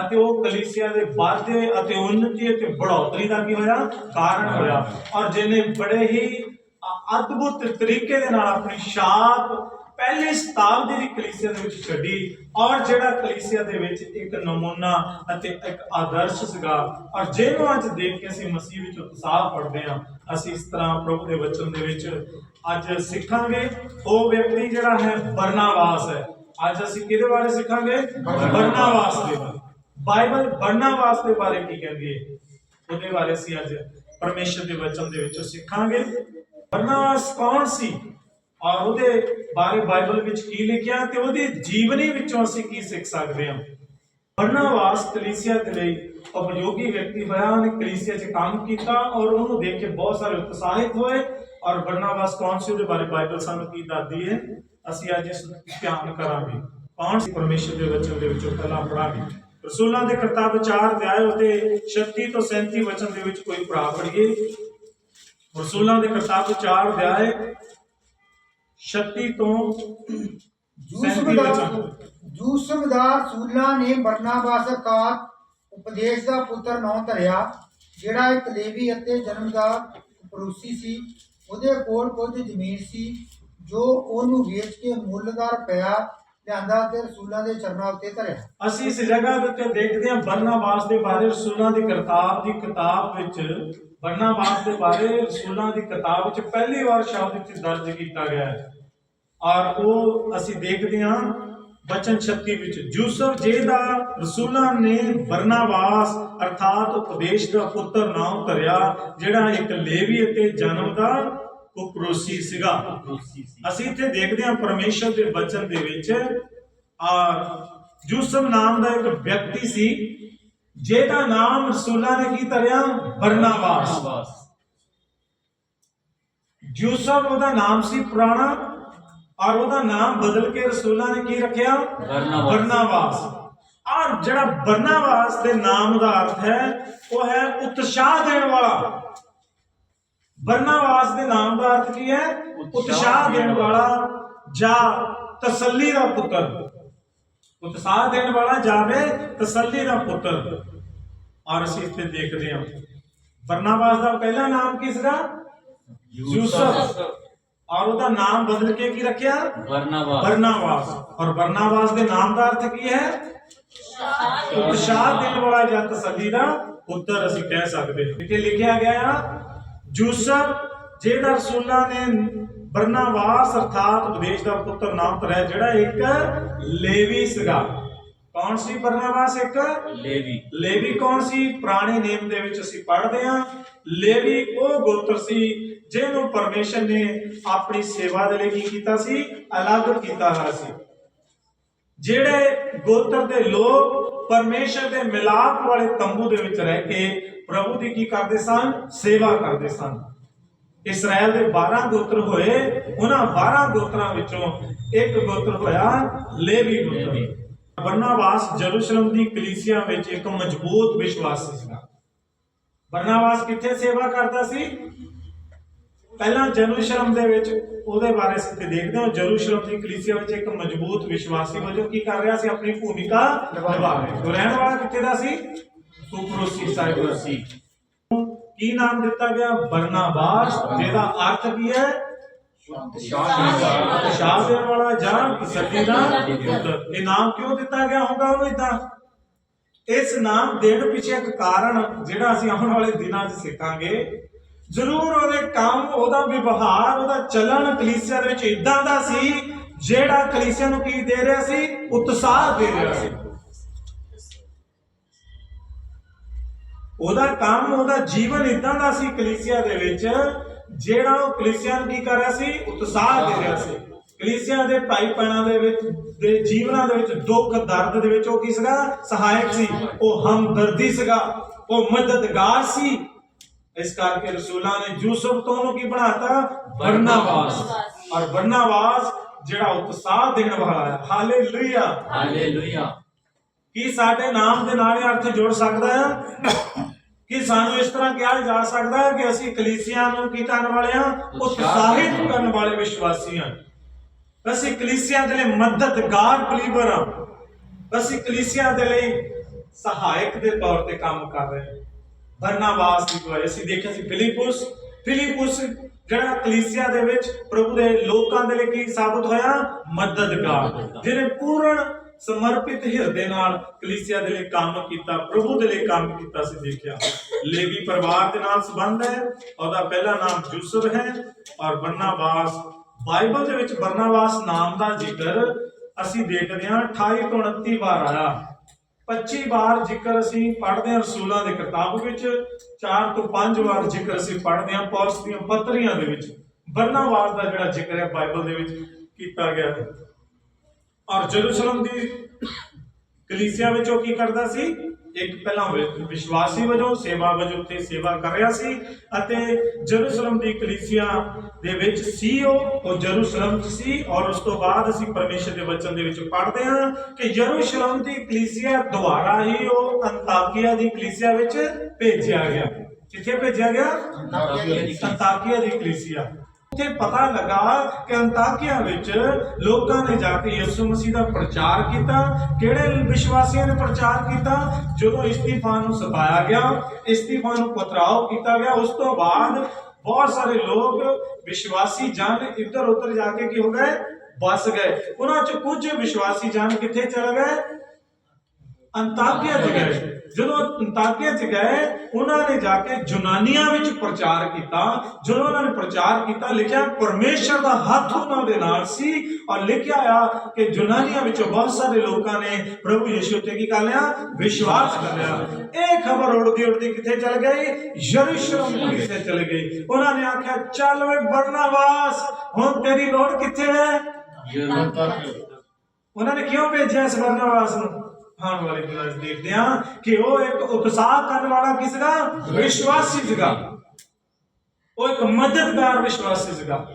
ਅਤੇ ਉਹ ਕਲੀਸਿਆ ਦੇ ਵਾਧੇ ਅਤੇ ਉન્નਤੀ ਅਤੇ ਬੜੋਤਰੀ ਦਾ ਕੀ ਹੋਇਆ? ਕਾਰਨ ਹੋਇਆ। ਔਰ ਜਿਹਨੇ ਬੜੇ ਹੀ ਅਦਭੁਤ ਤਰੀਕੇ ਦੇ ਨਾਲ ਆਪਣੀ ਛਾਪ ਪਹਿਲੇ ਸ਼ਤਾਬਦੀ ਦੀ ਕਲੀਸਿਆ ਦੇ ਵਿੱਚ ਛੱਡੀ ਔਰ ਜਿਹੜਾ ਕਲੀਸਿਆ ਦੇ ਵਿੱਚ ਇੱਕ ਨਮੂਨਾ ਅਤੇ ਇੱਕ ਆਦਰਸ਼ ਸੀਗਾ। ਔਰ ਜਿਹਨੂੰ ਅੱਜ ਦੇਖ ਕੇ ਅਸੀਂ ਮਸੀਹ ਵਿੱਚ ਉਤਸ਼ਾਹ ਪੜਦੇ ਹਾਂ, ਅਸੀਂ ਇਸ ਤਰ੍ਹਾਂ ਪ੍ਰਭੂ ਦੇ ਵਚਨ ਦੇ ਵਿੱਚ ਅੱਜ ਸਿੱਖਾਂਗੇ। ਉਹ ਵਿਅਕਤੀ ਜਿਹੜਾ ਹੈ ਬਰਨਾਵਾਸ ਹੈ। ਅੱਜ ਅਸੀਂ ਕਿਹਦੇ ਬਾਰੇ ਸਿੱਖਾਂਗੇ? ਬਰਨਾਵਾਸ ਦੇ ਬਾਰੇ। ਬਾਈਬਲ ਬਰਨਾਵਾਸ ਦੇ ਬਾਰੇ ਕੀ ਕਹਿੰਦੀ ਹੈ? ਉਹਦੇ ਬਾਰੇ ਅਸੀਂ ਅੱਜ ਪਰਮੇਸ਼ਰ ਦੇ ਵਚਨ ਦੇ ਵਿੱਚੋਂ ਸਿੱਖਾਂਗੇ। ਬਰਨਾਵਾਸ ਕੌਣ ਸੀ? ਔਰ ਉਹਦੇ ਬਾਰੇ ਬਾਈਬਲ ਵਿੱਚ ਕੀ ਲਿਖਿਆ ਤੇ ਉਹਦੀ ਜੀਵਨੀ ਵਿੱਚੋਂ ਅਸੀਂ ਕੀ ਸਿੱਖ ਸਕਦੇ ਹਾਂ? ਬਰਨਾਵਾਸ ਕਲੀਸਿਆ ਦੇ ਲਈ ਉਪਯੋਗੀ ਵਿਅਕਤੀ ਹੋਇਆ, ਉਹਨੇ ਕਲੀਸਿਆ 'ਚ ਕੰਮ ਕੀਤਾ ਔਰ ਉਹਨੂੰ ਦੇਖ ਕੇ ਬਹੁਤ ਸਾਰੇ ਉਤਸ਼ਾਹਿਤ ਹੋਏ। ਔਰ ਬਰਨਾਵਾਸ ਕੌਣ ਸੀ? ਉਹਦੇ ਬਾਰੇ ਬਾਈਬਲ ਸਾਨੂੰ ਕੀ ਦੱਸਦੀ ਹੈ? ਅਸੀਂ ਅੱਜ ਇਸ ਨੂੰ ਧਿਆਨ ਕਰਾਂਗੇ। ਕੌਣ ਸੀ? ਪਰਮੇਸ਼ਰ ਦੇ ਵਚਨ ਦੇ ਵਿੱਚੋਂ ਪਹਿਲਾਂ ਪੜਾਂਗੇ ਰਸੂਲਾਂ ਦੇ ਕਿਤਾਬ 4 ਅਧਿਆਇ ਉਹਦੇ 36 ਤੋਂ 37 ਵਚਨ ਦੇ ਵਿੱਚ ਕੋਈ ਭਰਾ ਪੜੀਏ ਰਸੂਲਾਂ ਦੇ ਕਿਤਾਬ 4 ਅਧਿਆਇ 36 ਤੋਂ 37 ਵਚਨ। ਜੂਸਮਦਾਰ ਸੂਲਾ ਨੇ ਬਰਨਾਬਾਸ ਅਕਾਤ ਉਪਦੇਸ਼ ਦਾ ਪੁੱਤਰ ਨਾਂ ਧਰਿਆ ਜਿਹੜਾ ਇੱਕ ਲੇਵੀ ਅਤੇ ਜਨਮਦਾਰ ਪਰੂਸੀ ਸੀ। ਉਹਦੇ ਕੋਲ ਕੁਝ ਜ਼ਮੀਨ ਸੀ ਜੋ ਉਹਨੂੰ ਵੇਚ ਕੇ ਮੁੱਲਦਾਰ ਪਿਆ ਲਿਆਂਦਾ ਤੇ ਰਸੂਲਾਂ ਦੇ ਚਰਨਾਂ ਉੱਤੇ ਧਰਿਆ। ਅਸੀਂ ਇਸ ਜਗ੍ਹਾ ਦੇ ਉੱਤੇ ਦੇਖਦੇ ਹਾਂ ਬਰਨਾਬਾਸ ਦੇ ਬਾਰੇ, ਰਸੂਲਾਂ ਦੀ ਕਿਤਾਬ ਦੀ ਕਿਤਾਬ ਵਿੱਚ, ਬਰਨਾਬਾਸ ਦੇ ਬਾਰੇ ਰਸੂਲਾਂ ਦੀ ਕਿਤਾਬ ਵਿੱਚ ਪਹਿਲੀ ਵਾਰ ਸ਼ਬਦ ਇੱਥੇ ਦਰਜ ਕੀਤਾ ਗਿਆ ਹੈ। ਔਰ ਉਹ ਅਸੀਂ ਦੇਖਦੇ ਹਾਂ ਬਚਨ 36 ਵਿੱਚ, ਯੂਸਫ ਜਿਹਦਾ ਰਸੂਲਾਂ ਨੇ ਬਰਨਾਬਾਸ ਅਰਥਾਤ ਉਪਦੇਸ਼ ਦਾ ਪੁੱਤਰ ਨਾਮ ਧਰਿਆ, ਜਿਹੜਾ ਇੱਕ ਲੇਵੀ ਅਤੇ ਜਨਮ ਦਾ ਕੁਪਰੋਸੀ ਸੀਗਾ। ਅਸੀਂ ਇੱਥੇ ਦੇਖਦੇ ਹਾਂ ਪਰਮੇਸ਼ਰ ਦੇ ਬਚਨ ਦੇ ਵਿੱਚ ਆ ਯੂਸਫ ਨਾਮ ਦਾ ਇੱਕ ਵਿਅਕਤੀ ਸੀ ਜਿਹਦਾ ਨਾਮ ਰਸੂਲਾਂ ਨੇ ਕੀ ਧਰਿਆ? ਬਰਨਾਬਾਸ। ਯੂਸਫ ਉਹਦਾ ਨਾਮ ਸੀ ਪੁਰਾਣਾ ਔਰ ਉਹਦਾ ਨਾਮ ਬਦਲ ਕੇ ਰਸੂਲਾਂ ਨੇ ਕੀ ਰੱਖਿਆ? ਬਰਨਾਬਾਸ। ਬਰਨਾਬਾਸ। ਔਰ ਜਿਹੜਾ ਬਰਨਾਬਾਸ ਦੇ ਨਾਮ ਦਾ ਅਰਥ ਹੈ ਉਹ ਹੈ ਉਤਸ਼ਾਹ ਦੇਣ ਵਾਲਾ। ਬਰਨਾਬਾਸ ਦੇ ਨਾਮ ਦਾ ਅਰਥ ਕੀ ਹੈ? ਉਤਸ਼ਾਹ ਦੇਣ ਵਾਲਾ। ਜਾਂ ਤਸੱਲੀ ਦਾ ਪੁੱਤਰ। ਉਤਸ਼ਾਹ ਦੇਣ ਵਾਲਾ ਜਾਵੇ ਤਸੱਲੀ ਦਾ ਪੁੱਤਰ। ਔਰ ਅਸੀਂ ਇੱਥੇ ਦੇਖਦੇ ਹਾਂ। ਬਰਨਾਬਾਸ ਦਾ ਪਹਿਲਾ ਨਾਮ ਕੀ ਸੀਗਾ? ਯੂਸਫ। ਔਰ ਉਹਦਾ ਨਾਮ ਬਦਲ ਕੇ ਕੀ ਰੱਖਿਆ? ਬਰਨਾਬਾਸ ਬਰਨਾਬਾਸ ਔਰ ਬਰਨਾਬਾਸ ਦੇ ਨਾਮ ਦਾ ਅਰਥ ਕੀ ਹੈ? ਉਤਸ਼ਾਹ ਦੇਣ ਵਾਲਾ ਜਾਂ ਤਸੱਲੀ ਦਾ ਪੁੱਤਰ ਅਸੀਂ ਕਹਿ ਸਕਦੇ ਹਾਂ। ਇੱਥੇ ਲਿਖਿਆ ਗਿਆ ਆ ਯੂਸਫ ਜਿਹੜਾ ਰਸੂਲਾਂ ਨੇ ਬਰਨਾਬਾਸ ਅਰਥਾਤ ਉਪਦੇਸ਼ ਦਾ ਪੁੱਤਰ ਨਾਮ ਧਰਿਆ ਜਿਹੜਾ ਇੱਕ ਲੇਵੀ ਸੀਗਾ। ਕੌਣ ਸੀ ਬਰਨਾਬਾਸ ਇੱਕ? ਲੇਵੀ। ਲੇਵੀ ਕੌਣ ਸੀ? ਪੁਰਾਣੇ ਨੇਮ ਦੇ ਵਿੱਚ ਅਸੀਂ ਪੜ੍ਹਦੇ ਹਾਂ। ਲੇਵੀ ਉਹ ਗੋਤਰ ਸੀ ਜਿਹਨੂੰ ਪਰਮੇਸ਼ਰ ਨੇ ਆਪਣੀ ਸੇਵਾ ਦੇ ਲਈ ਕੀ ਕੀਤਾ ਸੀ? ਅਲੱਗ ਕੀਤਾ ਹੋਇਆ ਸੀ। ਜਿਹੜੇ ਗੋਤਰ ਦੇ ਲੋਕ ਪਰਮੇਸ਼ਰ ਦੇ ਮਿਲਾਪ ਵਾਲੇ ਤੰਬੂ ਦੇ ਵਿੱਚ ਰਹਿ ਕੇ ਪ੍ਰਭੂ ਦੀ ਕੀ ਕਰਦੇ ਸਨ? ਸੇਵਾ ਕਰਦੇ ਸਨ। ਇਸਰਾਇਲ ਦੇ 12 ਗੋਤਰ ਹੋਏ, ਉਹਨਾਂ 12 ਗੋਤਰਾਂ ਵਿੱਚੋਂ ਇੱਕ ਗੋਤਰ ਹੋਇਆ ਲੇਵੀ ਗੋਤਰ। ਬਰਨਾਬਾਸ ਜਰੂਸ਼ਲਮ ਦੀ ਕਲੀਸਿਆ ਵਿੱਚ ਇੱਕ ਮਜ਼ਬੂਤ ਵਿਸ਼ਵਾਸੀ ਸੀਗਾ ਬਰਨਾਬਾਸ ਕਿੱਥੇ ਸੇਵਾ ਕਰਦਾ ਸੀ? ਪਹਿਲਾਂ ਜਰੂਸ਼ਲਮ ਦੇ ਵਿੱਚ ਉਹਦੇ ਬਾਰੇ ਅਸੀਂ ਦੇਖਦੇ ਹਾਂ। ਜਰੂਸ਼ਲਮ ਦੀ ਕਲੀਸਿਆ ਵਿੱਚ ਇੱਕ ਮਜ਼ਬੂਤ ਵਿਸ਼ਵਾਸੀ ਵਜੋਂ ਕੀ ਕਰ ਰਿਹਾ ਸੀ? ਆਪਣੀ ਭੂਮਿਕਾ ਨਿਭਾ ਰਿਹਾ ਰਹਿਣ ਵਾਲਾ ਕਿੱਥੇ ਦਾ ਸੀ? ਕੁਪਰੋਸੀ ਸਾਈਪਰਸੀ ਕੀ ਨਾਮ ਦਿੱਤਾ ਗਿਆ? ਬਰਨਾਬਾਸ, ਜਿਹਦਾ ਅਰਥ ਕੀ ਹੈ? ਸ਼ਾਹ ਦੇਣ ਵਾਲਾ ਜਾਂ ਸੱਚੇ ਦਾ ਇਹ ਨਾਮ ਕਿਉਂ ਦਿੱਤਾ ਗਿਆ? ਹੋਗਾ ਉਹਨੂੰ ਇਦਾਂ ਇਸ ਨਾਮ ਦੇਣ ਪਿੱਛੇ ਇੱਕ ਕਾਰਨ ਜਿਹੜਾ ਅਸੀਂ ਆਉਣ ਵਾਲੇ ਦਿਨਾਂ 'ਚ ਸਿੱਖਾਂਗੇ। ਜ਼ਰੂਰ ਉਹਦੇ ਕੰਮ, ਉਹਦਾ ਵਿਵਹਾਰ, ਉਹਦਾ ਚੱਲਣ ਕਲੀਸਿਆ ਦੇ ਵਿੱਚ ਇਦਾਂ ਦਾ ਸੀ, ਜਿਹੜਾ ਕਲੀਸਿਆ ਨੂੰ ਕੀ ਦੇ ਰਿਹਾ ਸੀ? ਉਤਸ਼ਾਹ ਦੇ ਰਿਹਾ ਸੀ। ਉਹਦਾ ਕੰਮ, ਉਹਦਾ ਜੀਵਨ ਇਦਾਂ ਦਾ ਸੀ ਕਲੀਸਿਆ ਦੇ ਵਿੱਚ, ਜਿਹੜਾ ਉਹ ਕਲੀਸਿਆ ਨੂੰ ਕੀ ਕਰ ਰਿਹਾ ਸੀ? ਉਤਸ਼ਾਹ ਦੇ ਰਿਹਾ ਸੀ। ਕਲੀਸਿਆ ਦੇ ਭਾਈ ਭੈਣਾਂ ਦੇ ਵਿੱਚ, ਦੇ ਜੀਵਨਾਂ ਦੇ ਵਿੱਚ ਦੁੱਖ, ਦਰਦ ਦੇ ਵਿੱਚ ਉਹ ਕੀ ਸੀਗਾ? ਸਹਾਇਕ ਸੀ। ਉਹ ਹਮਦਰਦੀ ਸੀਗਾ। ਉਹ ਮਦਦਗਾਰ ਸੀ। ਇਸ ਕਰਕੇ ਰਸੂਲਾਂ ਨੇ ਯੂਸਫ ਤੋਂ ਉਹਨੂੰ ਕੀ ਬਣਾਤਾ? ਬਰਨਾਬਾਸ। ਔਰ ਬਰਨਾਬਾਸ ਜਿਹੜਾ ਉਤਸ਼ਾਹ ਦੇਣ ਵਾਲਾ ਹੈ। ਹਾਲੇਲੂਇਆ। ਹਾਲੇਲੂਇਆ। ਕੀ ਸਾਡੇ ਨਾਮ ਦੇ ਨਾਲ ਇਹ ਅਰਥ ਜੁੜ ਸਕਦਾ ਹੈ? ਕਿ ਸਾਨੂੰ ਇਸ ਤਰ੍ਹਾਂ ਕਿਹਾ ਜਾ ਸਕਦਾ ਹੈ ਕਿ ਅਸੀਂ ਕਲੀਸਿਆ ਨੂੰ ਕੀ ਕਰਨ ਵਾਲੇ ਹਾਂ? ਉਤਸ਼ਾਹਿਤ ਕਰਨ ਵਾਲੇ ਵਿਸ਼ਵਾਸੀ ਹਾਂ। ਅਸੀਂ ਕਲੀਸਿਆ ਦੇ ਲਈ ਮਦਦਗਾਰ ਬਲੀਵਰ ਹਾਂ। ਅਸੀਂ ਕਲੀਸਿਆ ਦੇ ਲਈ ਸਹਾਇਕ ਦੇ ਤੌਰ ਤੇ ਕੰਮ ਕਰ ਰਹੇ ਬਰਨਾਬਾਸ ਦੀ ਅਗਵਾਈ ਅਸੀਂ ਦੇਖਿਆ ਸੀ ਫਿਲਿਪੁਸ ਫਿਲਿਪੁਸ ਜਿਹੜਾ ਕਲੀਸਿਆ ਦੇ ਵਿੱਚ ਪ੍ਰਭੂ ਦੇ ਲੋਕਾਂ ਦੇ ਲਈ ਕੀ ਸਾਬਤ ਹੋਇਆ? ਮਦਦਗਾਰ ਜਿਹਨੇ ਪੂਰਨ ਸਮਰਪਿਤ ਹਿਰਦੇ ਨਾਲ ਕਲੀਸਿਆ ਦੇ ਲਈ ਕੰਮ ਕੀਤਾ, ਪ੍ਰਭੂ ਦੇ ਲਈ ਕੰਮ ਕੀਤਾ ਸੀ ਦੇਖਿਆ। ਲੇਵੀ ਪਰਿਵਾਰ ਦੇ ਨਾਲ ਸੰਬੰਧ ਹੈ, ਉਹਦਾ ਪਹਿਲਾ ਨਾਮ ਯੂਸਫ ਹੈ ਔਰ ਬਰਨਾਬਾਸ, ਬਾਈਬਲ ਦੇ ਵਿੱਚ ਬਰਨਾਬਾਸ ਨਾਮ ਦਾ ਜ਼ਿਕਰ ਅਸੀਂ ਦੇਖਦੇ ਹਾਂ 28 ਤੋਂ 29 ਵਾਰ ਆਇਆ। 25 ਵਾਰ ਜ਼ਿਕਰ ਅਸੀਂ ਪੜ੍ਹਦੇ ਹਾਂ ਰਸੂਲਾਂ ਦੇ ਕਿਤਾਬ ਵਿੱਚ 4 ਤੋਂ 5 ਵਾਰ ਜ਼ਿਕਰ ਅਸੀਂ ਪੜ੍ਹਦੇ ਹਾਂ ਪੌਲਸ ਦੀਆਂ ਪੱਤਰੀਆਂ ਦੇ ਵਿੱਚ। ਬਰਨਾਬਾਸ ਦਾ ਜਿਹੜਾ ਜ਼ਿਕਰ ਹੈ ਬਾਈਬਲ ਦੇ ਵਿੱਚ ਕੀਤਾ ਗਿਆ ਹੈ। ਔਰ ਜਰੂਸਲਮ ਦੀ ਕਲੀਸਿਆ ਵਿੱਚ ਉਹ ਕੀ ਕਰਦਾ ਸੀ? ਇੱਕ ਪਹਿਲਾਂ ਵਿਸ਼ਵਾਸੀ ਵਜੋਂ ਸੇਵਾ ਵਜੋਂ ਤੇ ਸੇਵਾ ਕਰ ਰਿਹਾ ਸੀ ਅਤੇ ਜਰੂਸਲਮ ਦੀ ਕਲੀਸਿਆ ਦੇ ਵਿੱਚ ਸੀ ਉਹ ਉਹ ਜਰੂਸਲਮ ਸੀ ਔਰ ਉਸ ਤੋਂ ਬਾਅਦ ਅਸੀਂ ਪਰਮੇਸ਼ਰ ਦੇ ਵਚਨ ਦੇ ਵਿੱਚ ਪੜ੍ਹਦੇ ਹਾਂ ਕਿ ਯਰੂਸ਼ਲਮ ਦੀ ਕਲੀਸਿਆ ਦੁਆਰਾ ਹੀ ਉਹ ਅੰਤਾਕੀਆ ਦੀ ਕਲੀਸਿਆ ਵਿੱਚ ਭੇਜਿਆ ਗਿਆ। ਕਿੱਥੇ ਭੇਜਿਆ ਗਿਆ? ਅੰਤਾਕੀਆ ਦੀ ਕਲੀਸਿਆ। ਉੱਥੇ ਪਤਾ ਲੱਗਾ ਕਿ ਅੰਤਾਕਿਆ ਵਿੱਚ ਲੋਕਾਂ ਨੇ ਜਾ ਕੇ ਯਿਸੂ ਮਸੀਹ ਦਾ ਪ੍ਰਚਾਰ ਕੀਤਾ। ਕਿਹੜੇ ਵਿਸ਼ਵਾਸੀਆਂ ਨੇ ਪ੍ਰਚਾਰ ਕੀਤਾ? ਜਦੋਂ ਇਸਤੀਫਾਨ ਨੂੰ ਸਤਾਇਆ ਗਿਆ ਇਸਤੀਫਾਨ ਨੂੰ ਪਤਰਾਓ ਕੀਤਾ ਗਿਆ। ਉਸ ਤੋਂ ਬਾਅਦ ਬਹੁਤ ਸਾਰੇ ਲੋਕ ਵਿਸ਼ਵਾਸੀ ਜਨ ਇੱਧਰ ਉੱਧਰ ਜਾ ਕੇ ਕੀ ਹੋ ਗਏ? ਵਸ ਗਏ। ਉਹਨਾਂ ਚ ਕੁਝ ਵਿਸ਼ਵਾਸੀ ਜਨ ਕਿੱਥੇ ਚਲੇ ਗਏ? ਅੰਤਾਕਿਆ ਚ ਗਏ। ਜਦੋਂ ਅੰਤਾਕਿਆ ਚ ਗਏ ਉਹਨਾਂ ਨੇ ਜਾ ਕੇ ਜੁਨਾਨੀਆਂ ਵਿੱਚ ਪ੍ਰਚਾਰ ਕੀਤਾ। ਜਦੋਂ ਉਹਨਾਂ ਨੇ ਪ੍ਰਚਾਰ ਕੀਤਾ ਲਿਖਿਆ ਪਰਮੇਸ਼ਰ ਦਾ ਹੱਥ ਉਹਨਾਂ ਦੇ ਨਾਲ ਸੀ ਔਰ ਲਿਖਿਆ ਆ ਕਿ ਜੁਨਾਨੀਆਂ ਵਿੱਚੋਂ ਬਹੁਤ ਸਾਰੇ ਲੋਕਾਂ ਨੇ ਪ੍ਰਭੂ ਯਿਸੂ ਤੇ ਕੀ ਕਰ ਲਿਆ? ਵਿਸ਼ਵਾਸ ਕਰ ਲਿਆ। ਇਹ ਖਬਰ ਉੜਦੀ ਉੜਦੀ ਕਿੱਥੇ ਚਲ ਗਈ? ਯਰੂਸ਼ਲਮ ਕਿੱਥੇ ਚਲ ਗਈ। ਉਹਨਾਂ ਨੇ ਆਖਿਆ ਚੱਲ ਵੇ ਬਰਨਾਬਾਸ ਹੁਣ ਤੇਰੀ ਲੋੜ ਕਿੱਥੇ ਹੈ? ਉਹਨਾਂ ਨੇ ਕਿਉਂ ਭੇਜਿਆ ਇਸ ਬਰਨਾਬਾਸ ਨੂੰ? ਆਉਣ ਵਾਲੇ ਦਿਨਾਂ ਵਿੱਚ ਦੇਖਦੇ ਹਾਂ ਕਿ ਉਹ ਇੱਕ ਉਤਸ਼ਾਹ ਕਰਨ ਵਾਲਾ ਕਿਸ ਵਿਸ਼ਵਾਸੀ ਸੀਗਾ। ਉਹ ਇੱਕ ਮਦਦਗਾਰ ਵਿਸ਼ਵਾਸੀ ਸੀਗਾ।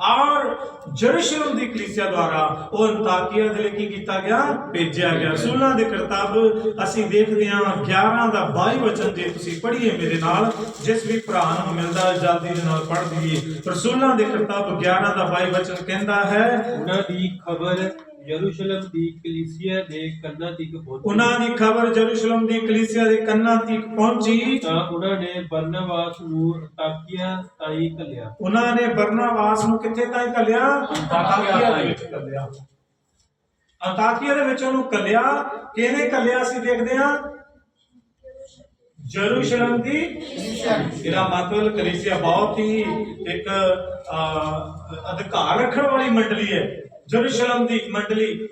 ਔਰ ਜਰੂਸ਼ਲਮ ਦੀ ਕਲੀਸਿਆ ਦੁਆਰਾ ਉਹ ਅੰਤਾਕੀਆ ਦੇ ਲਈ ਕੀ ਕੀਤਾ ਗਿਆ? ਭੇਜਿਆ ਗਿਆ। ਰਸੂਲਾਂ ਦੇ ਕਰਤੱਵ ਅਸੀਂ ਦੇਖਦੇ ਹਾਂ 11 ਦਾ 22 ਵਚਨ ਜੇ ਤੁਸੀਂ ਪੜ੍ਹੀਏ ਮੇਰੇ ਨਾਲ ਜਿਸ ਵੀ ਭਰਾ ਨੂੰ ਮਿਲਦਾ ਹੈ, ਜਲਦੀ ਦੇ ਨਾਲ ਪੜ੍ਹ ਦਈਏ ਰਸੂਲਾਂ ਦੇ ਕਰਤੱਵ 11 ਦਾ 22 ਵਚਨ ਕਹਿੰਦਾ ਹੈ ਉਹਨਾਂ ਦੀ ਖਬਰ ਯਰੂਸ਼ਲਮ ਦੀ ਕਲੀਸਿਆ ਦੇ ਕੰਨਾਂ ਤੱਕ ਪਹੁੰਚੀ। ਉਹਨਾਂ ਦੀ ਖਬਰ ਜਰੂਸ਼ਲਮ ਦੀ ਕਲੀਸਿਆ ਦੇ ਕੰਨਾਂ ਤੱਕ ਪਹੁੰਚੀ। ਤਾਂ ਉਹਨਾਂ ਨੇ ਬਰਨਬਾਸ ਨੂੰ ਤਾਕੀਆ ਤਾਈ ਘੱਲਿਆ। ਉਹਨਾਂ ਨੇ ਬਰਨਾਬਾਸ ਨੂੰ ਕਿੱਥੇ ਤਾਈਂ ਕੱਲਿਆ ਅੰਤਾਕੀਆ ਦੇ ਵਿੱਚ ਕੱਲਿਆ ਅੰਤਾਕੀਆ ਦੇ ਵਿੱਚ ਉਹਨੂੰ ਕੱਲਿਆ ਕਿਹਨੇ ਕੱਲਿਆ ਸੀ ਦੇਖਦੇ ਹਾਂ? ਜਰੂਸ਼ਲਮ ਦੀ ਇਹਦਾ ਮਤਲਬ ਕਲੀਸਿਆ ਬਹੁਤ ਹੀ ਇੱਕ ਅਹ, ਅਧਿਕਾਰ ਰੱਖਣ ਵਾਲੀ ਮੰਡਲੀ ਹੈ। ਜਰੂਸ਼ਲਮ ਦੀ ਮੰਡਲੀ,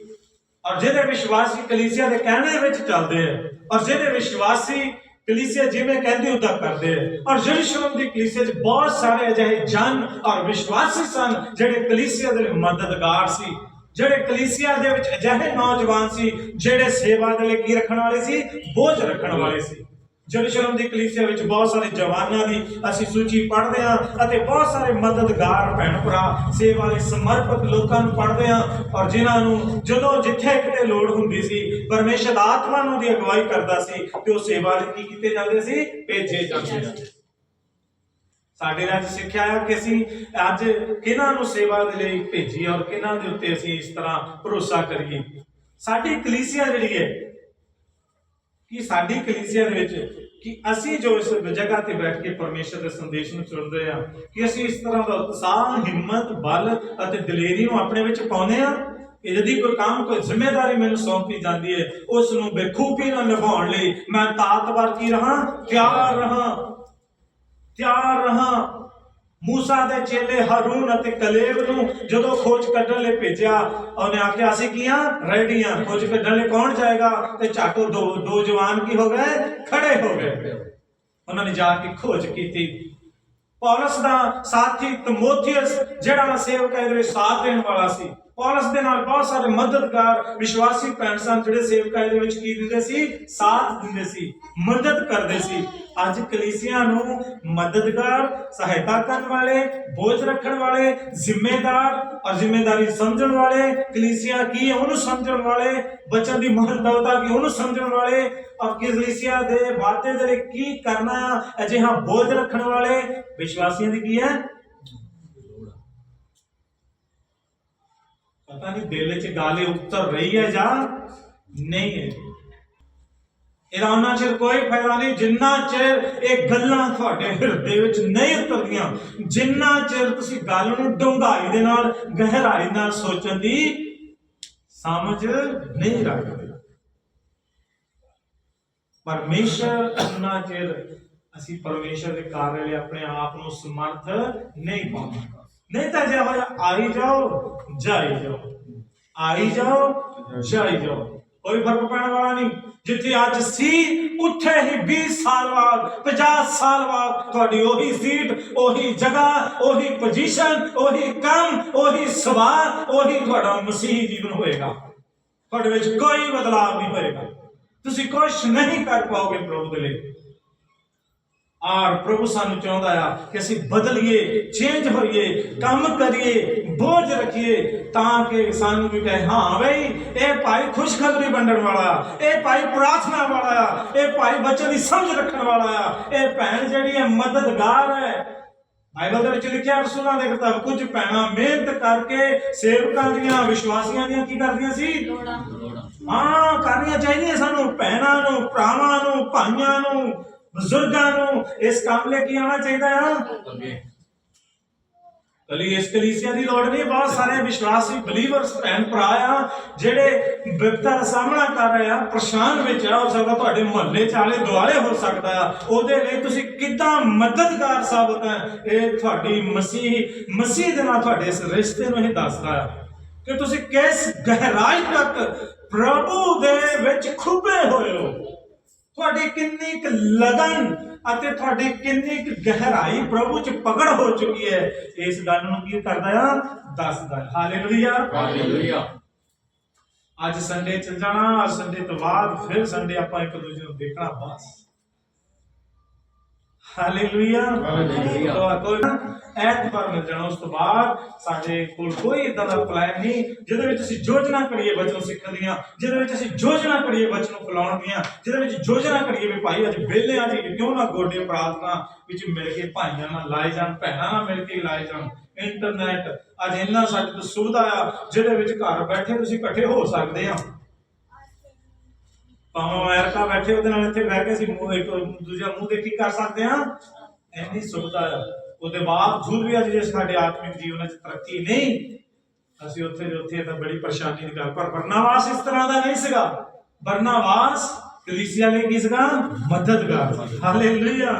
ਔਰ ਜਿਹਦੇ ਵਿਸ਼ਵਾਸੀ ਕਲੀਸਿਆ ਦੇ ਕਹਿਣੇ ਵਿੱਚ ਚੱਲਦੇ ਆ, ਔਰ ਜਿਹਦੇ ਵਿਸ਼ਵਾਸੀ ਕਲੀਸਿਆ ਜਿਵੇਂ ਕਹਿੰਦੇ ਉਦਾਂ ਕਰਦੇ ਆ, ਔਰ ਜਰੂਸ਼ਲਮ ਦੀ ਕਲੀਸਿਆ 'ਚ ਬਹੁਤ ਸਾਰੇ ਅਜਿਹੇ ਜਨ ਔਰ ਵਿਸ਼ਵਾਸੀ ਸਨ ਜਿਹੜੇ ਕਲੀਸਿਆ ਦੇ ਲਈ ਮਦਦਗਾਰ ਸੀ, ਜਿਹੜੇ ਕਲੀਸਿਆ ਦੇ ਵਿੱਚ ਅਜਿਹੇ ਨੌਜਵਾਨ ਸੀ ਜਿਹੜੇ ਸੇਵਾ ਦੇ ਲਈ ਕੀ ਰੱਖਣ ਵਾਲੇ ਸੀ? ਬੋਝ ਰੱਖਣ ਵਾਲੇ ਸੀ। ਜਰੂਸ਼ਲਮ ਦੀ ਕਲੀਸਿਆ ਵਿੱਚ ਬਹੁਤ ਸਾਰੇ ਜਵਾਨਾਂ ਦੀ ਅਸੀਂ ਸੂਚੀ ਪੜ੍ਹਦੇ ਹਾਂ ਅਤੇ ਬਹੁਤ ਸਾਰੇ ਮਦਦਗਾਰ ਭੈਣ ਭਰਾ, ਸੇਵਾ ਲਈ ਸਮਰਪਿਤ ਲੋਕਾਂ ਨੂੰ ਪੜ੍ਹਦੇ ਹਾਂ ਔਰ ਜਿਨ੍ਹਾਂ ਨੂੰ ਜਦੋਂ ਜਿੱਥੇ ਕਿਤੇ ਲੋੜ ਹੁੰਦੀ ਸੀ, ਪਰਮੇਸ਼ਰ ਆਤਮਾ ਨੂੰ ਦੀ ਅਗਵਾਈ ਕਰਦਾ ਸੀ ਤੇ ਉਹ ਸੇਵਾ ਲਈ ਕੀ ਕੀਤੇ ਜਾਂਦੇ ਸੀ? ਭੇਜੇ ਜਾਂਦੇ ਸੀ। ਸਾਡੇ ਰਾਜ ਸਿੱਖਿਆ ਆ ਕਿ ਅਸੀਂ ਅੱਜ ਕਿਹਨਾਂ ਨੂੰ ਸੇਵਾ ਦੇ ਲਈ ਭੇਜੀ ਔਰ ਕਿਹਨਾਂ ਦੇ ਉੱਤੇ ਅਸੀਂ ਇਸ ਤਰ੍ਹਾਂ ਭਰੋਸਾ ਕਰੀਏ? ਸਾਡੀ ਕਲੀਸਿਆ ਜਿਹੜੀ ਹੈ ਕਿ ਸਾਡੀ ਕਲੀਸਿਆ ਦੇ ਵਿੱਚ ਕਿ ਅਸੀਂ ਜੋ ਇਸ ਜਗ੍ਹਾ ਤੇ ਬੈਠ ਕੇ ਪਰਮੇਸ਼ਰ ਦੇ ਸੰਦੇਸ਼ ਨੂੰ ਚੁਣਦੇ ਹਾਂ, ਕਿ ਅਸੀਂ ਇਸ ਤਰ੍ਹਾਂ ਦਾ ਉਤਸ਼ਾਹ, ਹਿੰਮਤ, ਬਲ ਅਤੇ ਦਲੇਰੀ ਨੂੰ ਆਪਣੇ ਵਿੱਚ ਪਾਉਂਦੇ ਹਾਂ, ਕਿ ਜਦੀ ਕੋਈ ਕੰਮ, ਕੋਈ ਜ਼ਿੰਮੇਵਾਰੀ ਮੈਨੂੰ ਸੌਂਪੀ ਜਾਂਦੀ ਹੈ ਉਸ ਨੂੰ ਬੇਖੂਬੀ ਨਾਲ ਨਿਭਾਉਣ ਲਈ ਮੈਂ ਤਾਕਤਵਰ ਕੀ ਰਹਾ? ਤਿਆਰ ਰਹਾ। ਤਿਆਰ ਰਹਾ। ਮੂਸਾ ਦੇ ਚੇਲੇ ਹਾਰੂਨ ਅਤੇ ਕਲੇਬ ਨੂੰ ਜਦੋਂ ਖੋਜ ਕੱਢਣ ਲਈ ਭੇਜਿਆ, ਉਹਨੇ ਆਖਿਆ, ਅਸੀਂ ਕੀ ਹਾਂ ਰੈਡੀ ਖੋਜ ਕੱਢਣ ਲਈ ਕੌਣ ਜਾਏਗਾ? ਤੇ ਝਾਟੋ ਦੋ ਦੋ ਜਵਾਨ ਕੀ ਹੋ ਗਏ? ਖੜੇ ਹੋ ਗਏ। ਉਹਨਾਂ ਨੇ ਜਾ ਕੇ ਖੋਜ ਕੀਤੀ। ਪੌਲਸ ਦਾ ਸਾਥੀ ਤਮੋਥੀਅਸ, ਜਿਹੜਾ ਸੇਵਕਾਂ ਦੇ ਵਿੱਚ ਸਾਥ ਦੇਣ ਵਾਲਾ ਸੀ। ਪੌਲਸ ਦੇ ਨਾਲ ਬਹੁਤ ਸਾਰੇ ਮਦਦਗਾਰ ਵਿਸ਼ਵਾਸੀ ਭੈਣ ਸਨ, ਜਿਹੜੇ ਸੇਵਕਾਂ ਦੇ ਵਿੱਚ ਕੀ ਦਿੰਦੇ ਸੀ? ਸਾਥ ਦਿੰਦੇ ਸੀ, ਮਦਦ ਕਰਦੇ ਸੀ। ਅੱਜ ਕਲੀਸਿਆ ਨੂੰ ਮਦਦਗਾਰ, ਸਹਾਇਤਾ ਕਰਨ ਵਾਲੇ, ਬੋਝ ਰੱਖਣ ਵਾਲੇ, ਜ਼ਿੰਮੇਦਾਰ ਔਰ ਜ਼ਿੰਮੇਦਾਰੀ ਸਮਝਣ ਵਾਲੇ ਕਲੀਸਿਆ ਕੀ ਹੈ? ਉਹਨੂੰ ਸਮਝਣ ਵਾਲੇ ਬੱਚਨ ਦੀ ਮਹੱਤਵਤਾ ਕੀ ਉਹਨੂੰ ਸਮਝਣ ਵਾਲੇ ਔਰ ਕਲੀਸਿਆ ਦੇ ਵਾਅਦੇ ਦੇ ਲਈ ਕੀ ਕਰਨਾ ਅਜਿਹਾ ਬੋਝ ਰੱਖਣ ਵਾਲੇ ਵਿਸ਼ਵਾਸੀਆਂ ਦੀ ਕੀ ਹੈ? ਪਤਾ ਨਹੀਂ ਦਿਲ 'ਚ ਗਾਲੇ ਉਤਰ ਰਹੀ ਹੈ ਜਾਂ ਨਹੀਂ ਹੈ। ਇਹਦਾ ਉਹਨਾਂ ਚਿਰ ਕੋਈ ਫਾਇਦਾ ਨਹੀਂ, ਜਿੰਨਾ ਚਿਰ ਇਹ ਗੱਲਾਂ ਤੁਹਾਡੇ ਹਿਰਦੇ ਵਿੱਚ ਨਹੀਂ ਉਤਰਦੀਆਂ, ਜਿੰਨਾ ਚਿਰ ਤੁਸੀਂ ਗੱਲ ਨੂੰ ਡੂੰਘਾਈ ਦੇ ਨਾਲ, ਗਹਿਰਾਈ ਨਾਲ ਸੋਚਣ ਦੀ ਸਮਝ ਨਹੀਂ ਰੱਖਦੇ। ਪਰਮੇਸ਼ਰ ਉਹਨਾਂ ਚਿਰ ਅਸੀਂ ਪਰਮੇਸ਼ਰ ਦੇ ਕਾਰਨ ਲਈ ਆਪਣੇ ਆਪ ਨੂੰ ਸਮਰਥ ਨਹੀਂ ਪਾਉਂਦੇ। ਨਹੀਂ ਤਾਂ ਜੇ ਹੋਇਆ ਆਈ ਜਾਓ, ਜਾਈ ਜਾਓ। ਆਈ ਜਾਓ, ਜਾਈ ਜਾਓ। ਕੋਈ ਫ਼ਰਕ ਪੈਣ ਵਾਲਾ ਨਹੀਂ। ਜਿੱਥੇ ਅੱਜ ਸੀ, ਉੱਥੇ ਹੀ 20 ਸਾਲ ਬਾਅਦ 50 ਸਾਲ ਬਾਅਦ ਤੁਹਾਡੀ ਉਹੀ ਸੀਟ ਉਹੀ ਜਗ੍ਹਾ, ਉਹੀ ਪੋਜੀਸ਼ਨ ਉਹੀ ਕੰਮ, ਉਹੀ ਸਵਾਲ ਉਹੀ ਤੁਹਾਡਾ ਮਸੀਹੀ ਜੀਵਨ ਹੋਏਗਾ। ਤੁਹਾਡੇ ਵਿੱਚ ਕੋਈ ਬਦਲਾਅ ਨਹੀਂ ਹੋਏਗਾ। ਤੁਸੀਂ ਕੁਝ ਨਹੀਂ ਕਰ ਪਾਓਗੇ ਪ੍ਰਭੂ ਦੇ ਲਈ। ਆਰ ਪ੍ਰਭੂ ਸਾਨੂੰ ਚਾਹੁੰਦਾ ਆ ਕਿ ਅਸੀਂ ਬਦਲੀਏ ਚੇਂਜ ਹੋਈਏ ਕੰਮ ਕਰੀਏ ਬੋਝ ਰੱਖੀਏ ਤਾਂ ਕਿ ਸਾਨੂੰ ਵੀ ਕਹੇ ਹਾਂ ਬਈ ਇਹ ਭਾਈ ਖੁਸ਼ਖਬਰੀ ਵੰਡਣ ਵਾਲਾ ਇਹ ਭਾਈ ਪ੍ਰਾਰਥਨਾ ਵਾਲਾ ਆ ਇਹ ਭਾਈ ਬੱਚੇ ਦੀ ਸਮਝ ਰੱਖਣ ਵਾਲਾ ਆ ਇਹ ਭੈਣ ਜਿਹੜੀ ਹੈ ਮਦਦਗਾਰ ਹੈ। ਬਾਈਬਲ ਦੇ ਵਿੱਚ ਲਿਖਿਆ ਰਸੂਲਾਂ ਦੇ ਕਿਤਾਬ ਕੁਝ ਭੈਣਾਂ ਮਿਹਨਤ ਕਰਕੇ ਸੇਵਕਾਂ ਦੀਆਂ ਵਿਸ਼ਵਾਸੀਆਂ ਦੀਆਂ ਕੀ ਕਰਦੀਆਂ ਸੀ? ਲੋੜਾਂ। ਹਾਂ ਕਰਨੀਆਂ ਚਾਹੀਦੀਆਂ ਸਾਨੂੰ ਭੈਣਾਂ ਨੂੰ ਭਰਾਵਾਂ ਨੂੰ ਭਾਈਆਂ ਨੂੰ। ਬਜ਼ੁਰਗਾਂ ਨੂੰ ਇਸ ਕੰਮ ਲਈ ਕੀ ਆਉਣਾ ਚਾਹੀਦਾ ਆ। ਕਲੀ ਇਸ ਕਲੀਸਿਆ ਦੀ ਲੋੜ ਨਹੀਂ ਬਹੁਤ ਸਾਰੇ ਵਿਸ਼ਵਾਸੀ ਬਲੀਵਰਸ ਭੈਣ ਭਰਾ ਆ ਜਿਹੜੇ ਵਿਪਤਾ ਦਾ ਸਾਹਮਣਾ ਕਰ ਰਹੇ ਆ ਪਰੇਸ਼ਾਨ ਵਿੱਚ ਆ ਹੋ ਸਕਦਾ ਤੁਹਾਡੇ ਮੁਹੱਲੇ ਚ ਆਲੇ ਦੁਆਲੇ ਹੋ ਸਕਦਾ ਆ। ਉਹਦੇ ਲਈ ਤੁਸੀਂ ਕਿੱਦਾਂ ਮਦਦਗਾਰ ਸਾਬਤ ਹੈ ਇਹ ਤੁਹਾਡੀ ਮਸੀਹ ਮਸੀਹ ਦੇ ਨਾਲ ਤੁਹਾਡੇ ਇਸ ਰਿਸ਼ਤੇ ਨੂੰ ਇਹ ਦੱਸਦਾ ਆ ਕਿ ਤੁਸੀਂ ਕਿਸ ਗਹਿਰਾਈ ਤੱਕ ਪ੍ਰਭੂ ਦੇ ਵਿੱਚ ਖੁੱਬੇ ਹੋਏ ਹੋ। ਤੁਹਾਡੀ ਕਿੰਨੀ ਕੁ ਲਗਨ ਅਤੇ ਤੁਹਾਡੀ ਕਿੰਨੀ ਕੁ ਗਹਿਰਾਈ ਪ੍ਰਭੂ ਚ ਪਕੜ ਹੋ ਚੁੱਕੀ ਹੈ। ਇਸ ਗੱਲ ਨੂੰ ਕੀ ਕਰਦਾ ਆ? ਦੱਸਦਾ ਹਾਲੇਲੂਇਆ ਹਾਲੇਲੂਇਆ ਅੱਜ ਸੰਡੇ ਚੱਲ ਜਾਣਾ ਅੱਜ ਸੰਡੇ ਤੋਂ ਬਾਅਦ ਫਿਰ ਸੰਡੇ ਆਪਾਂ ਇੱਕ ਦੂਜੇ ਨੂੰ ਦੇਖਣਾ ਬਸ। Hallelujah hallelujah. ਕੋਈ ਐਤਵਾਰ ਮਿਲ ਜਾਣਾ ਉਸ ਤੋਂ ਬਾਅਦ ਸਾਡੇ ਕੋਲ ਕੋਈ ਇਦਾਂ ਦਾ ਪਲਾਨ ਨਹੀਂ ਜਿਹਦੇ ਵਿੱਚ ਅਸੀਂ ਯੋਜਨਾ ਕਰੀਏ ਬੱਚਨ ਸਿੱਖਣ ਦੀਆਂ ਜਿਹਦੇ ਵਿੱਚ ਅਸੀਂ ਯੋਜਨਾ ਕਰੀਏ ਬੱਚਨ ਨੂੰ ਫਲਾਉਣ ਦੀਆਂ ਜਿਹਦੇ ਵਿੱਚ ਯੋਜਨਾ ਕਰੀਏ ਵੀ ਭਾਈ ਅੱਜ ਵਿਹਲੇ ਆ ਜੀ ਕਿਉਂ ਨਾ ਗੋਡੇ ਪ੍ਰਾਰਥਨਾ ਵਿੱਚ ਮਿਲ ਕੇ ਭਾਈਆਂ ਨਾਲ ਲਾਏ ਜਾਣ ਭੈਣਾਂ ਨਾਲ ਮਿਲ ਕੇ ਲਾਏ ਜਾਣ। ਇੰਟਰਨੈਟ ਅੱਜ ਇੰਨਾ ਸਾਡੇ ਤੋਂ ਸੁਵਿਧਾ ਆ ਜਿਹਦੇ ਵਿੱਚ ਘਰ ਬੈਠੇ ਤੁਸੀਂ ਇਕੱਠੇ ਹੋ ਸਕਦੇ ਆ। ਭਾਵੇਂ ਅਮਰੀਕਾ ਬੈਠੇ ਉਹਦੇ ਨਾਲ ਇੱਥੇ ਬਹਿ ਕੇ ਅਸੀਂ ਮੂੰਹ ਇੱਕ ਦੂਜਾ ਮੂੰਹ ਦੇਖੀ ਕਰ ਸਕਦੇ ਇੰਨੀ ਸੁਵਿਧਾ ਆ। ਉਹਦੇ ਬਾਵਜੂਦ ਵੀ ਅੱਜ ਜੇ ਸਾਡੇ ਆਤਮਿਕ ਜੀਵਨ ਵਿੱਚ ਤਰੱਕੀ ਨਹੀਂ ਅਸੀਂ ਉੱਥੇ ਦੇ ਉੱਥੇ ਤਾਂ ਬੜੀ ਪਰੇਸ਼ਾਨੀ ਦੀ ਗੱਲ। ਪਰ ਬਰਨਾਵਾਸ ਇਸ ਤਰ੍ਹਾਂ ਦਾ ਨਹੀਂ ਸੀਗਾ। ਬਰਨਾਵਾਸ ਕਲੀਸਿਆ ਲਈ ਕੀ ਸੀਗਾ? ਮਦਦਗਾਰ ਹਾਲੇਲੂਇਆ।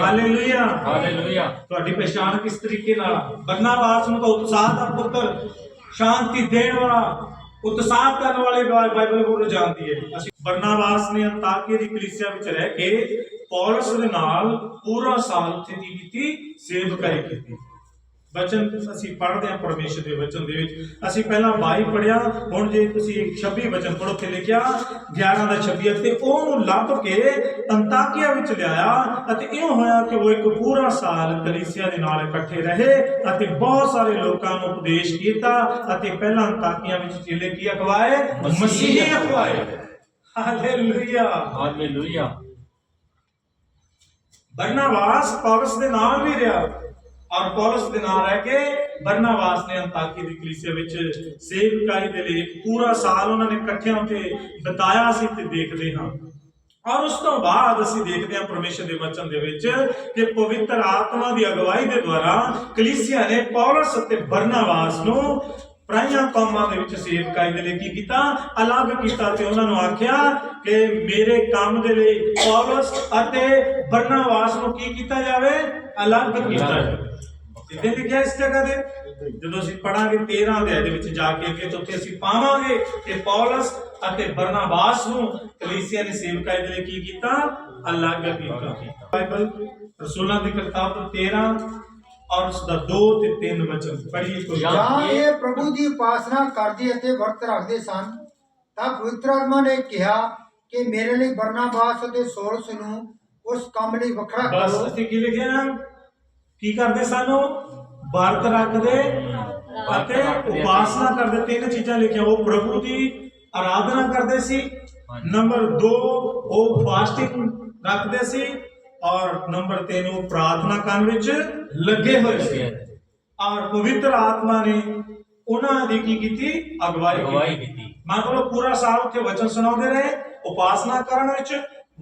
ਹਾਲੇਲੂਇਆ। ਹਾਲੇਲੂਇਆ। ਤੁਹਾਡੀ ਪਛਾਣ ਕਿਸ ਤਰੀਕੇ ਨਾਲ ਆ? ਬਰਨਾਬਾਸ ਨੂੰ ਤਾਂ ਉਤਸ਼ਾਹ ਦਾ ਪੁੱਤਰ ਸ਼ਾਂਤੀ ਦੇਣ ਵਾਲਾ ਉਤਸ਼ਾਹ ਕਰਨ ਵਾਲੇ ਬਾਈਬਲ ਕੋਲ ਜਾਣਦੀ ਹੈ। ਅਸੀਂ ਬਰਨਾਬਾਸ ਨੇ ਅੰਤਾਕਿਆ ਦੀ ਕਲੀਸਿਆ ਵਿੱਚ ਰਹਿ ਕੇ ਪੌਲਸ ਦੇ ਨਾਲ ਪੂਰਾ ਸਾਲ ਉੱਥੇ ਕੀ ਕੀਤੀ? ਸੇਵਕਾਈ ਕੀਤੀ। ਵਚਨ ਅਸੀਂ ਪੜ੍ਹਦੇ ਹਾਂ ਪਰਮੇਸ਼ਰ ਦੇ ਵਚਨ ਦੇ ਵਿੱਚ। ਅਸੀਂ ਪਹਿਲਾਂ 22 ਪੜਿਆ ਹੁਣ ਜੇ ਤੁਸੀਂ 26 ਵਚਨ ਪੜੋ ਤੇ ਲਿਖਿਆ 11 ਦਾ 26 ਤੇ ਉਹਨੂੰ ਲੱਭ ਕੇ ਅੰਤਾਕਿਆ ਵਿੱਚ ਲਿਆਇਆ ਅਤੇ ਇਹ ਹੋਇਆ ਕਿ ਉਹ ਇੱਕ ਪੂਰਾ ਸਾਲ ਕਲੀਸਿਆ ਦੇ ਨਾਲ ਇਕੱਠੇ ਰਹੇ ਅਤੇ ਬਹੁਤ ਸਾਰੇ ਲੋਕਾਂ ਨੂੰ ਉਪਦੇਸ਼ ਕੀਤਾ ਅਤੇ ਪਹਿਲਾਂ ਅੰਤਾਕਿਆ ਵਿੱਚ ਚੇਲੇ ਕੀ ਅਖਵਾਏ? ਮਸੀਹੀ ਅਖਵਾਏ। ਹਾਲੇਲੂਇਆ। ਹਾਲੇਲੂਇਆ। ਬਰਨਾਵਾਸ ਪੌਲਸ ਦੇ ਨਾਲ ਵੀ ਰਿਹਾ। ਔਰ ਪੌਲਸ ਦੇ ਨਾਲ ਰਹਿ ਕੇ ਬਰਨਾਵਾਸ ਨੇ ਅੰਤਾਕੀ ਦੀ ਕਲੀਸਿਆ ਵਿੱਚ ਸੇਵਕਾਈ ਦੇ ਲਈ ਪੂਰਾ ਸਾਲ ਉਹਨਾਂ ਨੇ ਇਕੱਠਿਆਂ ਉੱਤੇ ਬਿਤਾਇਆ ਸੀ ਤੇ ਦੇਖਦੇ ਹਾਂ। ਔਰ ਉਸ ਤੋਂ ਬਾਅਦ ਅਸੀਂ ਦੇਖਦੇ ਹਾਂ ਪਰਮੇਸ਼ਰ ਦੇ ਵਚਨ ਦੇ ਵਿੱਚ ਕਿ ਪਵਿੱਤਰ ਆਤਮਾ ਦੀ ਅਗਵਾਈ ਦੇ ਦੁਆਰਾ ਕਲੀਸਿਆ ਨੇ ਪੌਲਸ ਅਤੇ ਬਰਨਾਵਾਸ ਨੂੰ ਪ੍ਰਾਈਆਂ ਕੌਮਾਂ ਦੇ ਵਿੱਚ ਸੇਵਕਾਈ ਦੇ ਲਈ ਕੀ ਕੀਤਾ? ਅਲੱਗ ਕੀਤਾ ਤੇ ਉਹਨਾਂ ਨੂੰ ਆਖਿਆ ਕਿ ਮੇਰੇ ਕੰਮ ਦੇ ਲਈ ਪੌਲਸ ਅਤੇ ਬਰਨਾਵਾਸ ਨੂੰ ਕੀ ਕੀਤਾ ਜਾਵੇ? ਅਲੱਗ ਕੀਤਾ ਜਾਵੇ। ਜਿੱਦੇ ਲਿਖਿਆ ਇਸ ਜਗ੍ਹਾ ਤੇ ਜਦੋਂ ਅਸੀਂ ਪੜਾਂਗੇ 13 ਅਧਿਆਇ ਦੇ ਵਿੱਚ ਜਾ ਕੇ ਅੱਗੇ ਤੋਂ ਉੱਥੇ ਅਸੀਂ ਪਾਵਾਂਗੇ ਕਿ ਪੌਲਸ ਅਤੇ ਬਰਨਾਬਾਸ ਨੂੰ ਕਲੀਸਿਆ ਨੇ ਸੇਵਕਾਈ ਦੇ ਲਈ ਕੀ ਕੀਤਾ? ਅਲੱਗ ਕੀਤਾ। ਬਾਈਬਲ ਰਸੂਲਾਂ ਦੀ ਕਿਤਾਬ ਤੋਂ 13 ਔਰ ਉਸ ਦਾ 2 ਤੇ 3 ਵਚਨ ਪੜ੍ਹੀਏ ਕੋਈ ਜਾਂ- ਇਹ ਪ੍ਰਭੂ ਦੀ ਉਪਾਸਨਾ ਕਰਦੇ ਅਤੇ ਵਰਤ ਰੱਖਦੇ ਸਨ ਤਾਂ ਪਵਿੱਤਰ ਆਤਮਾ ਨੇ ਕਿਹਾ ਕਿ ਮੇਰੇ ਲਈ ਬਰਨਾਬਾਸ ਅਤੇ ਸੌਲਸ ਨੂੰ ਉਸ ਕੰਮ ਲਈ ਵੱਖਰਾ ਬਸ ਕਰੋ। ਅਸੀਂ ਕੀ ਲਿਖਿਆ? ਕੀ ਕਰਦੇ ਸਾਨੂੰ ਵਰਤ ਰੱਖਦੇ ਅਤੇ ਉਪਾਸਨਾ ਕਰਦੇ। ਤਿੰਨ ਚੀਜ਼ਾਂ ਲਿਖੀਆਂ। ਉਹ ਪ੍ਰਭੂ ਦੀ ਆਰਾਧਨਾ ਕਰਦੇ ਸੀ। ਨੰਬਰ 2 ਉਹ ਫਾਸਟਿੰਗ ਰੱਖਦੇ ਸੀ। ਔਰ ਨੰਬਰ 3 ਉਹ ਪ੍ਰਾਰਥਨਾ ਕਰਨ ਵਿੱਚ ਲੱਗੇ ਹੋਏ ਸੀ। ਔਰ ਪਵਿੱਤਰ ਆਤਮਾ ਨੇ ਉਹਨਾਂ ਦੀ ਕੀ ਕੀਤੀ? ਅਗਵਾਈ ਕੀਤੀ। ਮਤਲਬ ਪੂਰਾ ਸਾਲ ਉੱਥੇ ਵਚਨ ਸੁਣਾਉਂਦੇ ਰਹੇ। ਉਪਾਸਨਾ ਕਰਨ ਵਿੱਚ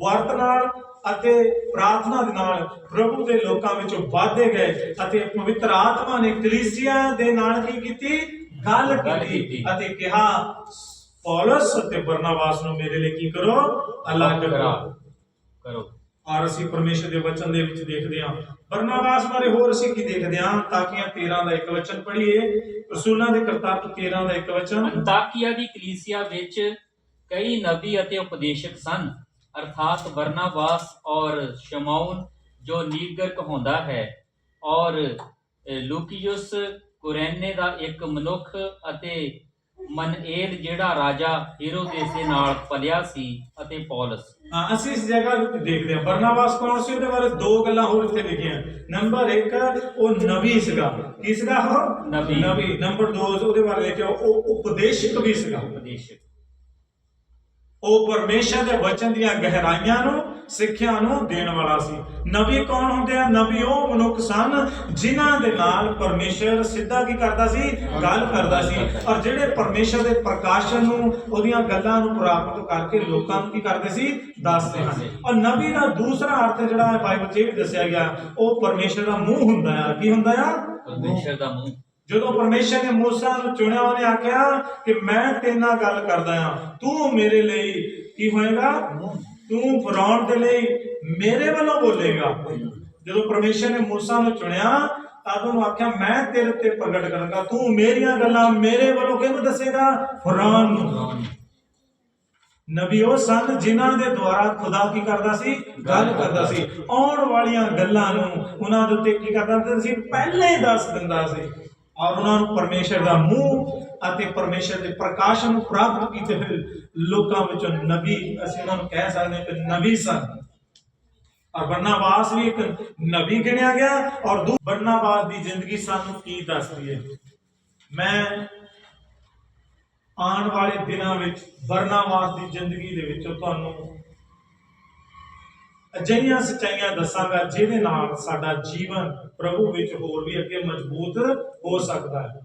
ਵਰਤ ਨਾਲ ਅਤੇ ਪ੍ਰਾਰਥਨਾ ਦੇ ਨਾਲ ਪ੍ਰਭੂ ਦੇ ਲੋਕਾਂ ਵਿੱਚ ਵਾਧੇ ਗਏ ਅਤੇ ਪਵਿੱਤਰ ਆਤਮਾ ਨੇ ਕਲੀਸਿਆ ਦੇ ਨਾਲ ਕੀ ਕੀਤੀ? ਗੱਲ ਕੀਤੀ। ਅਤੇ ਕਿਹਾ ਪੌਲਸ ਅਤੇ ਬਰਨਾਬਾਸ ਨੂੰ ਮੇਰੇ ਲਈ ਕੀ ਕਰੋ? ਅਲੱਗ ਕਰੋ ਕਰੋ। ਔਰ ਅਸੀਂ ਪਰਮੇਸ਼ਰ ਦੇ ਵਚਨ ਦੇ ਵਿੱਚ ਦੇਖਦੇ ਹਾਂ। ਬਰਨਾਬਾਸ ਬਾਰੇ ਹੋਰ ਅਸੀਂ ਕੀ ਦੇਖਦੇ ਹਾਂ? ਤਾਕੀਆਂ 13 ਦਾ ਇੱਕ ਵਚਨ ਪੜ੍ਹੀਏ। ਰਸੂਲਾਂ ਦੇ ਕਰਤੱਵ 13 ਦਾ ਇੱਕ ਵਚਨ। ਅੰਤਾਕੀਆ ਦੀ ਕਲੀਸਿਆ ਵਿੱਚ ਕਈ ਨਬੀ ਅਤੇ ਉਪਦੇਸ਼ਕ ਸਨ। ਅਰਥਾਤ ਬਰਨਾਬਾਸ ਔਰ ਸ਼ਮਾਉਨ ਜੋ ਨੀਗਰ ਕਹਾਉਂਦਾ ਹੈ ਔਰ ਅ, ਲੂਕੀਯੁਸ ਕੁਰੈਨੇ ਦਾ ਇੱਕ ਮਨੁੱਖ ਅਤੇ ਮਨਏਲ ਜਿਹੜਾ ਰਾਜਾ ਹੀਰੋਦੇਸ ਦੇ ਨਾਲ ਪਲਿਆ ਸੀ ਅਤੇ ਪੌਲਸ। ਹਾਂ ਅਸੀਂ ਇਸ ਜਗ੍ਹਾ ਵਿੱਚ ਦੇਖਦੇ ਹਾਂ। ਬਰਨਾਬਾਸ ਕੌਣ ਸੀ? ਉਹਦੇ ਬਾਰੇ ਦੋ ਗੱਲਾਂ ਹੋਰ ਇੱਥੇ ਲਿਖੀਆਂ। ਨੰਬਰ 1 ਉਹ ਨਬੀ ਸੀਗਾ। ਕੀ ਸੀਗਾ ਉਹ? ਨਬੀ। ਨਬੀ। ਨੰਬਰ 2 ਉਹਦੇ ਬਾਰੇ ਲਿਖਿਆ ਉਹ ਉਪਦੇਸ਼ਕ ਵੀ ਸੀਗਾ। ਉਪਦੇਸ਼ਕ। ਉਹ ਪਰਮੇਸ਼ਰ ਦੇ ਵਚਨ ਦੀਆਂ ਗਹਿਰਾਈਆਂ ਨੂੰ, ਸਿੱਖਿਆ ਨੂੰ ਦੇਣ ਵਾਲਾ ਸੀ। ਨਬੀ ਕੌਣ ਹੁੰਦੇ ਆ? ਨਬੀ ਉਹ ਮਨੁੱਖ ਸਨ ਜਿਨ੍ਹਾਂ ਦੇ ਨਾਲ ਪਰਮੇਸ਼ਰ ਸਿੱਧਾ ਕੀ ਕਰਦਾ ਸੀ? ਗੱਲ ਕਰਦਾ ਸੀ। ਔਰ ਜਿਹੜੇ ਪਰਮੇਸ਼ਰ ਦੇ ਪ੍ਰਕਾਸ਼ਨ ਨੂੰ, ਉਹਦੀਆਂ ਗੱਲਾਂ ਨੂੰ ਪ੍ਰਾਪਤ ਕਰਕੇ ਲੋਕਾਂ ਨੂੰ ਕੀ ਕਰਦੇ ਸੀ? ਦੱਸਦੇ ਹਨ। ਔਰ ਨਬੀ ਦਾ ਦੂਸਰਾ ਅਰਥ ਜਿਹੜਾ ਹੈ ਬਾਈਬਲ 'ਚ ਇਹ ਵੀ ਦੱਸਿਆ ਗਿਆ, ਉਹ ਪਰਮੇਸ਼ਰ ਦਾ ਮੂੰਹ ਹੁੰਦਾ ਆ। ਕੀ ਹੁੰਦਾ ਆ? ਪਰਮੇਸ਼ਰ ਦਾ ਮੂੰਹ। ਜਦੋਂ ਪਰਮੇਸ਼ਰ ਨੇ ਮੂਸਾ ਨੂੰ ਚੁਣਿਆ, ਉਹਨੇ ਆਖਿਆ ਕਿ ਮੈਂ ਤੇਰੇ ਨਾਲ ਗੱਲ ਕਰਦਾ ਹਾਂ। ਤੂੰ ਮੇਰੇ ਲਈ ਕੀ ਹੋਏਗਾ? ਤੂੰ ਫਰਾਉਣ ਦੇ ਲਈ ਮੇਰੇ ਵੱਲੋਂ ਬੋਲੇਗਾ। ਜਦੋਂ ਪਰਮੇਸ਼ਰ ਨੇ ਮੂਸਾ ਨੂੰ ਚੁਣਿਆ ਤਦ ਉਹਨੂੰ ਆਖਿਆ, ਮੈਂ ਤੇਰੇ ਤੇ ਪ੍ਰਗਟ ਕਰਾਂਗਾ। ਤੂੰ ਮੇਰੀਆਂ ਗੱਲਾਂ ਮੇਰੇ ਵੱਲੋਂ ਕਿਹਨੂੰ ਦੱਸੇਗਾ? ਫਰਾਉਣ ਨੂੰ। ਨਬੀ ਉਹ ਸਨ ਜਿਨ੍ਹਾਂ ਦੇ ਦੁਆਰਾ ਖੁਦਾ ਕੀ ਕਰਦਾ ਸੀ? ਗੱਲ ਕਰਦਾ ਸੀ। ਆਉਣ ਵਾਲੀਆਂ ਗੱਲਾਂ ਨੂੰ ਉਹਨਾਂ ਦੇ ਉੱਤੇ ਕੀ ਕਰਦਾ ਸੀ? ਪਹਿਲੇ ਹੀ ਦੱਸ ਦਿੰਦਾ ਸੀ। ਔਰ ਉਹਨਾਂ ਨੂੰ ਪਰਮੇਸ਼ਰ ਦਾ ਮੂੰਹ ਅਤੇ ਪਰਮੇਸ਼ਰ ਦੇ ਪ੍ਰਕਾਸ਼ ਨੂੰ ਪ੍ਰਾਪਤ ਕੀਤੇ ਹੋਏ ਲੋਕਾਂ ਵਿੱਚੋਂ ਨਬੀ, ਅਸੀਂ ਉਹਨਾਂ ਨੂੰ ਕਹਿ ਸਕਦੇ ਹਾਂ ਕਿ ਨਬੀ ਸਨ। ਔਰ ਬਰਨਾਬਾਸ ਵੀ ਇੱਕ ਨਬੀ ਗਿਣਿਆ ਗਿਆ ਔਰ ਦੂ ਬਰਨਾਬਾਸ ਦੀ ਜ਼ਿੰਦਗੀ ਸਾਨੂੰ ਕੀ ਦੱਸਦੀ ਹੈ? ਮੈਂ ਆਉਣ ਵਾਲੇ ਦਿਨਾਂ ਵਿੱਚ ਬਰਨਾਬਾਸ ਦੀ ਜ਼ਿੰਦਗੀ ਦੇ ਵਿੱਚੋਂ ਤੁਹਾਨੂੰ ਅਜਿਹੀਆਂ ਸੱਚਾਈਆਂ ਦੱਸਾਂਗਾ, ਜਿਹਦੇ ਨਾਲ ਸਾਡਾ ਜੀਵਨ ਪ੍ਰਭੂ ਵਿੱਚ ਹੋਰ ਵੀ ਅੱਗੇ ਮਜ਼ਬੂਤ ਹੋ ਸਕਦਾ ਹੈ।